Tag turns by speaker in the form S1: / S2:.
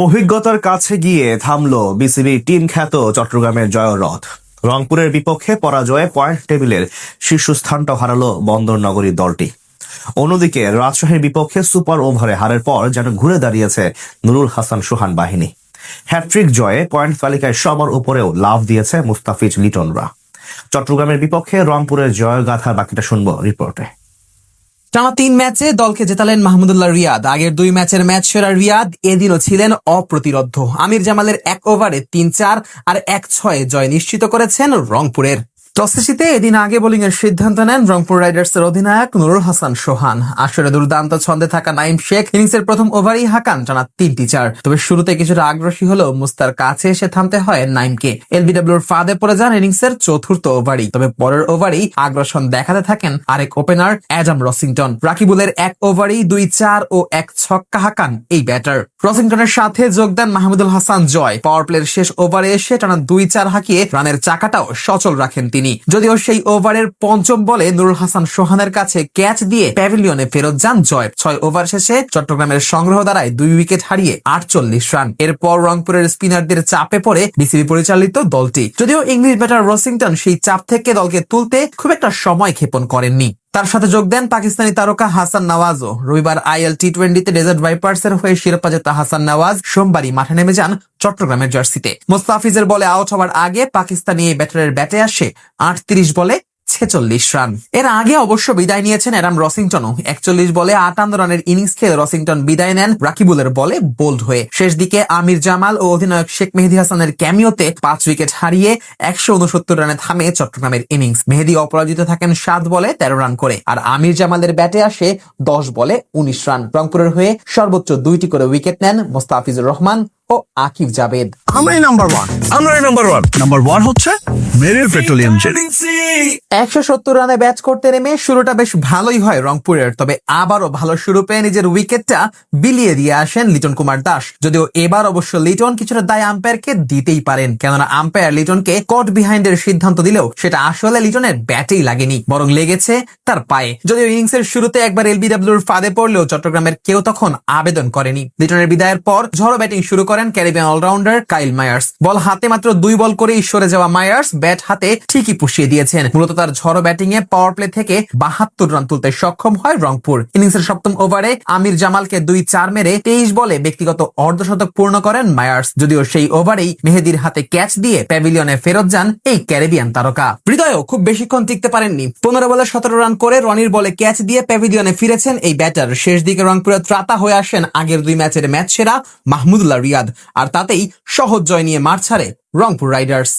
S1: অভিজ্ঞতার কাছে গিয়ে থামল বিসিবি টিম খ্যাত চট্টগ্রামের জয়রথ। রংপুরের বিপক্ষে পরাজয়ে পয়েন্ট টেবিলের শীর্ষস্থানটা হারালো বন্দর বন্দরনগরী দলটি। অন্যদিকে রাজশাহীর বিপক্ষে সুপার ওভারে হারের পর যেন ঘুরে দাঁড়িয়েছে নুরুল হাসান সোহান বাহিনী। হ্যাট্রিক জয়ে পয়েন্ট তালিকায় সবার উপরেও লাভ দিয়েছে মুস্তাফিজ লিটনরা। চট্টগ্রামের বিপক্ষে রংপুরের জয়গাথা, বাকিটা শুনব রিপোর্টে।
S2: টানা তিন ম্যাচে দলকে জেতালেন মাহমুদুল্লাহ রিয়াদ। আগের দুই ম্যাচের ম্যাচ সেরা রিয়াদ এদিনও ছিলেন অপ্রতিরোধ্য আমির জামালের এক ওভারে তিন চার আর এক ছয়ে জয় নিশ্চিত করেছেন রংপুরের। টসে জিতে এদিন আগে বোলিং এর সিদ্ধান্ত নেন রংপুর রাইডার্স এর অধিনায়ক নুরুল হাসান সোহান। আসরে দুর্দান্ত ছন্দে থাকা নাইম শেখ ইনিংসের প্রথম ওভারেই হাকান টানা তিনটি চার। তবে শুরুতে কিছুটা আগ্রাসী হলেও মুস্তার কাছে এসে থামতে হয় নাইমকে এলবিডব্লিউর ফাঁদে পড়ে যান ইনিংসের চতুর্থ ওভারই, তবে পরের ওভারেই আগ্রাসন দেখাতে থাকেন আরেক ওপেনার অ্যাডাম রসিংটন। রাকিবুলের এক ওভারেই দুই চার ও এক ছক্কা হাকান এই ব্যাটার। রসিংটনের সাথে যোগ দেন মাহমুদুল হাসান জয়। পাওয়ার প্লের শেষ ওভারে এসে টানা দুই চার হাঁকিয়ে রানের চাকাটাও সচল রাখেন তিনি। যদিও সেই ওভারের পঞ্চম বলে নুরুল হাসান সোহানের কাছে ক্যাচ দিয়ে প্যাভিলিয়নে ফেরত যান জয়। ছয় ওভার শেষে চট্টগ্রামের সংগ্রহ দ্বারায় দুই উইকেট হারিয়ে আটচল্লিশ রান। এরপর রংপুরের স্পিনারদের চাপে পড়ে বিসিবি পরিচালিত দলটি। যদিও ইংলিশ ব্যাটার রসিংটন সেই চাপ থেকে দলকে তুলতে খুব একটা সময় ক্ষেপণ করেননি। তার সাথে যোগ দেন পাকিস্তানি তারকা হাসান নওয়াজও। রবিবার আইএল টি টোয়েন্টিতে ডেজার্ট ভাইপার্স এর হয়ে শিরোপা জেতা হাসান নওয়াজ সোমবারই মাঠে নেমে যান চট্টগ্রামের জার্সিতে। মোস্তাফিজের বলে আউট হওয়ার আগে পাকিস্তানি এই ব্যাটারের ব্যাটে আসে আটত্রিশ বলে ছেচল্লিশ রান। এর আগে অবশ্য বিদায় নিয়েছেন অ্যাডাম রসিংটনও। একচল্লিশ বলে আটান্ন রানের ইনিংস খেলে রসিংটন বিদায় নেন রাকিবুলের বলে বোল্ড হয়ে। শেষ দিকে আমির জামাল ও অধিনায়ক শেখ মেহেদি হাসানের ক্যামিওতে পাঁচ উইকেট হারিয়ে একশো উনসত্তর রানে থামে চট্টগ্রামের ইনিংস। মেহেদি অপরাজিত থাকেন সাত বলে তেরো রান করে, আর আমির জামালের ব্যাটে আসে দশ বলে উনিশ রান। রংপুরের হয়ে সর্বোচ্চ দুইটি করে উইকেট নেন মোস্তাফিজুর রহমান ও আকিব জাবেদ
S3: আমরাই নাম্বার ওয়ান
S4: আমরাই নাম্বার ওয়ান
S3: নাম্বার ওয়ান হচ্ছে মেরিল পেট্রোলিয়াম জেলি
S2: একশো সত্তর রানে ব্যাট করতে নেমে শুরুটা বেশ ভালোই হয় রংপুরের তবে আবারও ভালো শুরু পেয়ে নিজের উইকেটটা বিলিয়ে দিয়ে আসেন লিটন কুমার দাস। যদিও এবার অবশ্য লিটন কিছুটা দায় আম্পায়ারকে দিতেই পারেন কেননা আম্পায়ার লিটনকে কট বিহাইন্ডের সিদ্ধান্ত দিলেও সেটা আসলে লিটনের ব্যাটেই লাগেনি বরং লেগেছে তার পায়ে। যদিও ইনিংসের শুরুতে একবার এলবিডব্লিউর ফাঁদে পড়লেও চট্টগ্রামের কেউ তখন আবেদন করেনি। লিটনের বিদায়ের পর ঝড়ো ব্যাটিং শুরু করেন Caribbean allrounder Kyle Mayers. Ball হাতে মাত্র দুই বল করেই সরে যাওয়া মায়ার্স ব্যাট হাতে ঠিকই পুষিয়ে দিয়েছেন। মূলত তার ঝড়ো ব্যাটিং এ পাওয়ার প্লে থেকে বাহাত্তর রান তুলতে সক্ষম হয় রংপুর। ইনিংসের সপ্তম ওভারে আমির জামালকে দুই চার মেরে তেইশ বলে ব্যক্তিগত অর্ধশতক পূর্ণ করেন মায়ার্স। যদিও সেই ওভারেই মেহেদির হাতে ক্যাচ দিয়ে প্যাভিলিয়নে ফেরত যান এই ক্যারিবিয়ান তারকা। হৃদয়ও খুব বেশিক্ষণ টিকতে পারেননি। পনেরো বলে সতেরো রান করে রনির বলে ক্যাচ দিয়ে প্যাভিলিয়নে ফিরেছেন এই ব্যাটার শেষ দিকে রংপুরে ত্রাতা হয়ে আসেন আগের দুই ম্যাচের ম্যাচ সেরা মাহমুদুল্লাহ রিয়াদ। আর তাতেই সহজ জয় নিয়ে মাঠ ছাড়ে রংপুর রাইডার্স